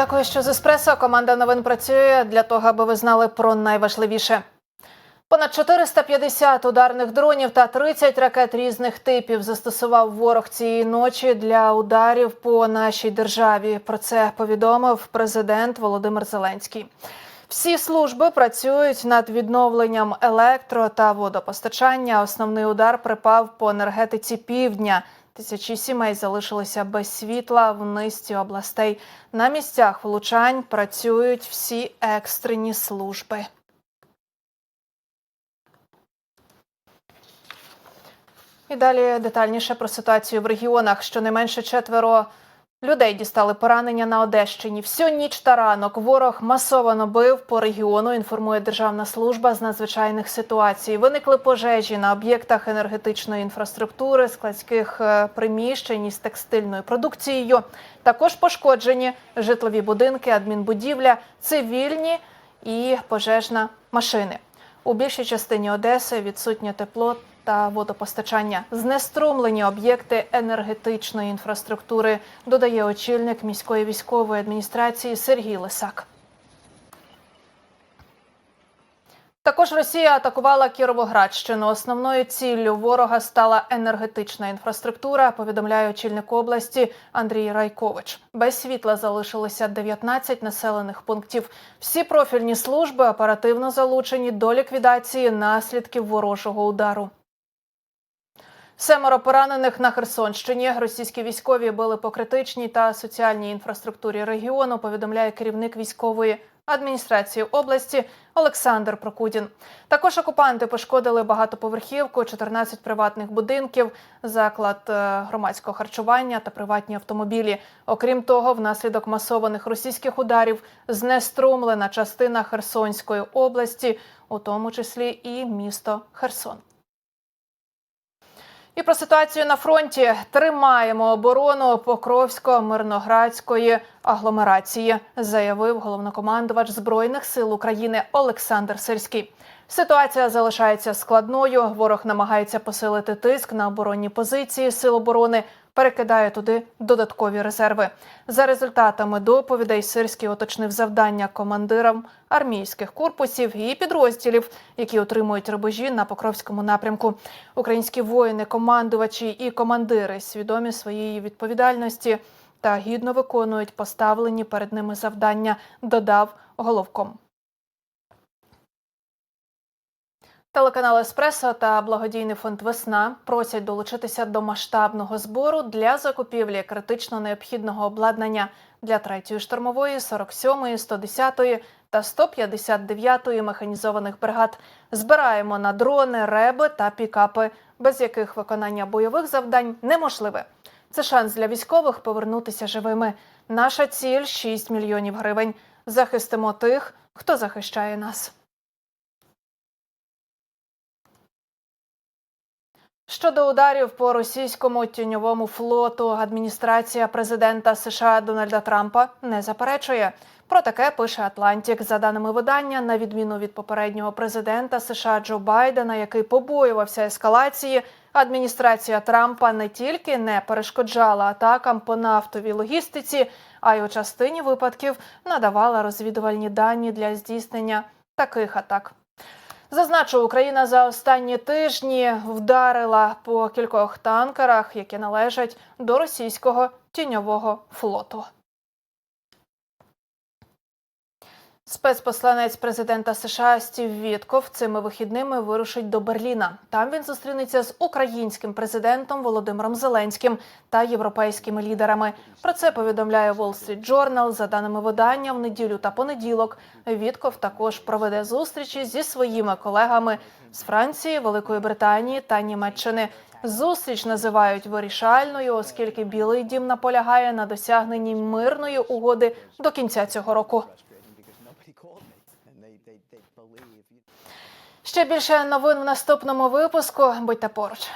Дякую, що з еспресо. Команда новин працює для того, аби ви знали про найважливіше. Понад 450 ударних дронів та 30 ракет різних типів застосував ворог цієї ночі для ударів по нашій державі. Про це повідомив президент Володимир Зеленський. Всі служби працюють над відновленням електро та водопостачання. Основний удар припав по енергетиці півдня. Тисячі сімей залишилися без світла в низці областей. На місцях влучань працюють всі екстрені служби. І далі детальніше про ситуацію в регіонах. Щонайменше четверо людей дістали поранення на Одещині. Всю ніч та ранок ворог масово бив по регіону. Інформує Державна служба з надзвичайних ситуацій. Виникли пожежі на об'єктах енергетичної інфраструктури, складських е, приміщень із текстильною продукцією. Також пошкоджені житлові будинки, адмінбудівля, цивільні і пожежна машини. У більшій частині Одеси відсутнє тепло та водопостачання, знеструмлені об'єкти енергетичної інфраструктури, додає очільник міської військової адміністрації Сергій Лисак. Також Росія атакувала Кіровоградщину. Основною ціллю ворога стала енергетична інфраструктура. Повідомляє очільник області Андрій Райкович. Без світла залишилося 19 населених пунктів. Всі профільні служби оперативно залучені до ліквідації наслідків ворожого удару. Семеро поранених на Херсонщині. Російські військові били по критичній та соціальній інфраструктурі регіону. Повідомляє керівник військової адміністрації області Олександр Прокудін. Також окупанти пошкодили багатоповерхівку, 14 приватних будинків, заклад е, громадського харчування та приватні автомобілі. Окрім того, внаслідок масованих російських ударів знеструмлена частина Херсонської області, у тому числі і місто Херсон. І про ситуацію на фронті тримаємо оборону Покровсько-Мирноградської агломерації, заявив головнокомандувач збройних сил України Олександр Сирський. Ситуація залишається складною. Ворог намагається посилити тиск на оборонні позиції сил оборони, перекидає туди додаткові резерви. За результатами доповідей Сирський уточнив завдання командирам армійських корпусів і підрозділів, які отримують рубежі на Покровському напрямку. Українські воїни, командувачі і командири свідомі своєї відповідальності та гідно виконують поставлені перед ними завдання. Додав головком. Телеканал Еспресо та благодійний фонд Весна просять долучитися до масштабного збору для закупівлі критично необхідного обладнання для 3-ї штурмової, 47-ї, 110-ї та 159-ї механізованих бригад. Збираємо на дрони, реби та пікапи, без яких виконання бойових завдань неможливе. Це шанс для військових повернутися живими. Наша ціль 6 мільйонів гривень. Захистимо тих, хто захищає нас. Щодо ударів по російському тіньовому флоту, адміністрація президента США Дональда Трампа не заперечує. Про таке пише Атлантік. За даними видання, на відміну від попереднього президента США Джо Байдена, який побоювався ескалації, адміністрація Трампа не тільки не перешкоджала атакам по нафтовій логістиці, а й у частині випадків надавала розвідувальні дані для здійснення таких атак. Зазначу, Україна за останні тижні вдарила по кількох танкерах, які належать до російського тіньового флоту. Спецпосланець президента США Стів Вітков цими вихідними вирушить до Берліна. Там він зустрінеться з українським президентом Володимиром Зеленським та європейськими лідерами. Про це повідомляє Wall Street Journal. За даними видання, в неділю та понеділок Вітков також проведе зустрічі зі своїми колегами з Франції, Великої Британії та Німеччини. Зустріч називають вирішальною, оскільки Білий Дім наполягає на досягненні мирної угоди до кінця цього року. Ще більше новин в наступному випуску. Будьте поруч.